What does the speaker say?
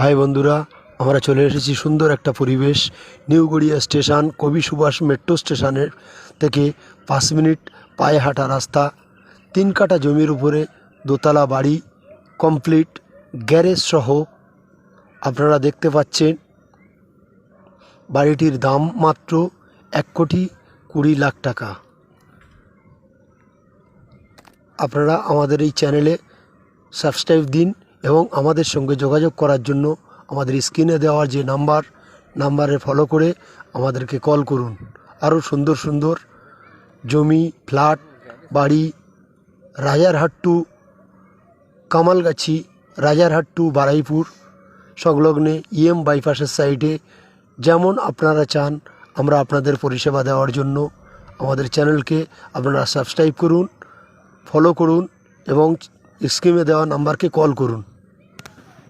High বন্ধুরা, আমরা চলে এসেছি সুন্দর একটা পরিবেশ নিউ গড়িয়া স্টেশন, কবি সুভাষ মেট্রো স্টেশনের থেকে পাঁচ মিনিট পায়ে হাঁটা রাস্তা। তিন কাটা জমির উপরে দোতলা বাড়ি, কমপ্লিট গ্যারেজ সহ আপনারা দেখতে পাচ্ছেন, বাড়িটির দাম মাত্র এক কোটি কুড়ি লাখ টাকা। আপনারা আমাদের এই চ্যানেলে সাবস্ক্রাইব দিন এবং আমাদের সঙ্গে যোগাযোগ করার জন্য আমাদের স্ক্রিনে দেওয়ার যে নাম্বার, নাম্বারে ফলো করে আমাদেরকে কল করুন। আরও সুন্দর সুন্দর জমি ফ্ল্যাট বাড়ি রাজারহাট টু কামালগাছি রাজারহাট টু বারাইপুর, সংলগ্নে ইএম বাইপাসের সাইডে যেমন আপনারা চান, আমরা আপনাদের পরিষেবা দেওয়ার জন্য আমাদের চ্যানেলকে আপনারা সাবস্ক্রাইব করুন ফলো করুন এবং স্ক্রিনে দেওয়া নাম্বারকে কল করুন।